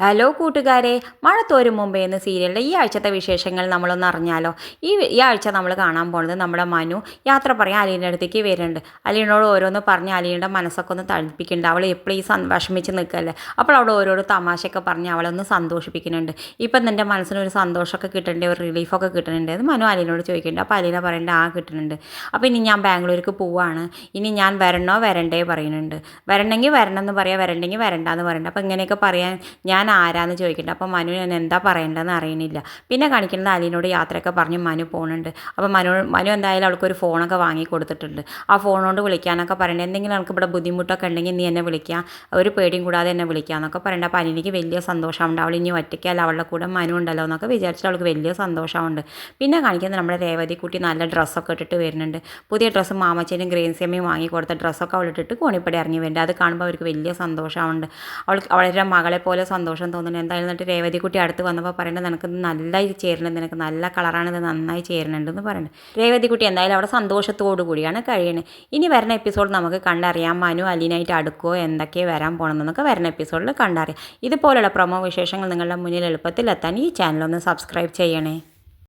Hello കൂട്ടുകാരെ. മഴ തോരും മുമ്പേ എന്ന സീരിയലിലെ ഈ ആഴ്ചത്തെ വിശേഷങ്ങൾ നമ്മളൊന്ന് അറിഞ്ഞാലോ. ഈ ഈ ആഴ്ച നമ്മൾ കാണാൻ പോകുന്നത് നമ്മുടെ മനു യാത്ര പറയാൻ അലീന്റെ അടുത്തേക്ക് വരുന്നുണ്ട്. അലീനോട് ഓരോന്ന് പറഞ്ഞ് അലീന്റെ മനസ്സൊക്കെ ഒന്ന് തണുപ്പിക്കുന്നുണ്ട്. അവൾ എപ്പോഴും ഈ വിഷമിച്ച് നിൽക്കല്ലേ. അപ്പോൾ അവിടെ ഓരോരോ തമാശയൊക്കെ പറഞ്ഞ് അവളൊന്ന് സന്തോഷിപ്പിക്കുന്നുണ്ട്. ഇപ്പം നിന്റെ മനസ്സിനൊരു സന്തോഷമൊക്കെ കിട്ടുന്നുണ്ട് ഒരു റിലീഫൊക്കെ കിട്ടുന്നുണ്ട് എന്ന് മനു അലീനോട് ചോദിക്കുന്നുണ്ട്. അപ്പോൾ അലീന പറയേണ്ട ആ കിട്ടുന്നുണ്ട്. അപ്പോൾ ഇനി ഞാൻ ബാംഗ്ലൂർക്ക് പോവാണ്. ഇനി ഞാൻ വരണോ വരണ്ടേ? പറയുന്നുണ്ട്. വരണമെങ്കിൽ വരണം എന്ന് പറയാം വരണ്ടെങ്കിൽ വരണ്ടെന്ന് പറയുന്നുണ്ട്. അപ്പോൾ ഇങ്ങനെയൊക്കെ പറയാൻ ഞാൻ ആരാന്ന് ചോദിക്കുന്നുണ്ട് അപ്പോൾ മനു ഞാൻ എന്താ പറയേണ്ടതെന്ന് അറിയണില്ല. പിന്നെ കാണിക്കുന്നത് അലീനോട് യാത്രയൊക്കെ പറഞ്ഞ് മനു പോകുന്നുണ്ട് അപ്പോൾ മനു മനു എന്തായാലും അവൾക്കൊരു ഫോണൊക്കെ വാങ്ങി കൊടുത്തിട്ടുണ്ട്. ആ ഫോണോട് വിളിക്കാനൊക്കെ പറയണത് എന്തെങ്കിലും നമുക്ക് ഇവിടെ ബുദ്ധിമുട്ടൊക്കെ ഉണ്ടെങ്കിൽ നീ എന്നെ വിളിക്കാം. ഒരു പേടിയും കൂടാതെ എന്നെ വിളിക്കാമെന്നൊക്കെ പറയണ്ട. അപ്പോൾ അലീനയ്ക്ക് വലിയ സന്തോഷമുണ്ട്. അവൾ ഇനി ഒറ്റയ്ക്കല്ല. അവളുടെ കൂടെ മനു ഉണ്ടല്ലോ എന്നൊക്കെ വിചാരിച്ചിട്ട് അവൾക്ക് വലിയ സന്തോഷമുണ്ട്. പിന്നെ കാണിക്കുന്നത് നമ്മുടെ രേവതി കുട്ടി നല്ല ഡ്രസ്സൊക്കെ ഇട്ടിട്ട് വരുന്നുണ്ട്. പുതിയ ഡ്രസ്സ് മാമച്ചേനും ഗ്രേൻസിയമ്മയും വാങ്ങി കൊടുത്ത ഡ്രസ്സൊക്കെ അവൾ ഇട്ടിട്ട് കോണിപ്പടി ഇറങ്ങി വരുന്നുണ്ട്. അത് കാണുമ്പോൾ അവർക്ക് വലിയ സന്തോഷമുണ്ട്. അവൾ അവളുടെ മകളെ പോലെ സന്തോഷം തോന്നുന്നു. എന്തായാലും എന്നിട്ട് രേവതിക്കുട്ടി അടുത്ത് വന്നപ്പോൾ പറയുന്നത് നിനക്ക് നല്ലതായി ചേരുന്നുണ്ട്. നിനക്ക് നല്ല കളറാണ് ഇത് നന്നായി ചേരുന്നുണ്ട് എന്ന് പറയുന്നത് രേവതി കുട്ടി എന്തായാലും അവിടെ സന്തോഷത്തോടു കൂടിയാണ് കഴിയുന്നത് ഇനി വരുന്ന എപ്പിസോഡ് നമുക്ക് കണ്ടറിയാം മനു അലീനായിട്ട് അടുക്കുമോ എന്തൊക്കെ വരാൻ പോകണമെന്നൊക്കെ വരുന്ന എപ്പിസോഡിൽ കണ്ടറിയാം. ഇതുപോലുള്ള പ്രൊമോ വിശേഷങ്ങൾ നിങ്ങളുടെ മുന്നിൽ എളുപ്പത്തിൽ എത്താൻ ഈ ചാനലൊന്ന് സബ്സ്ക്രൈബ് ചെയ്യണേ.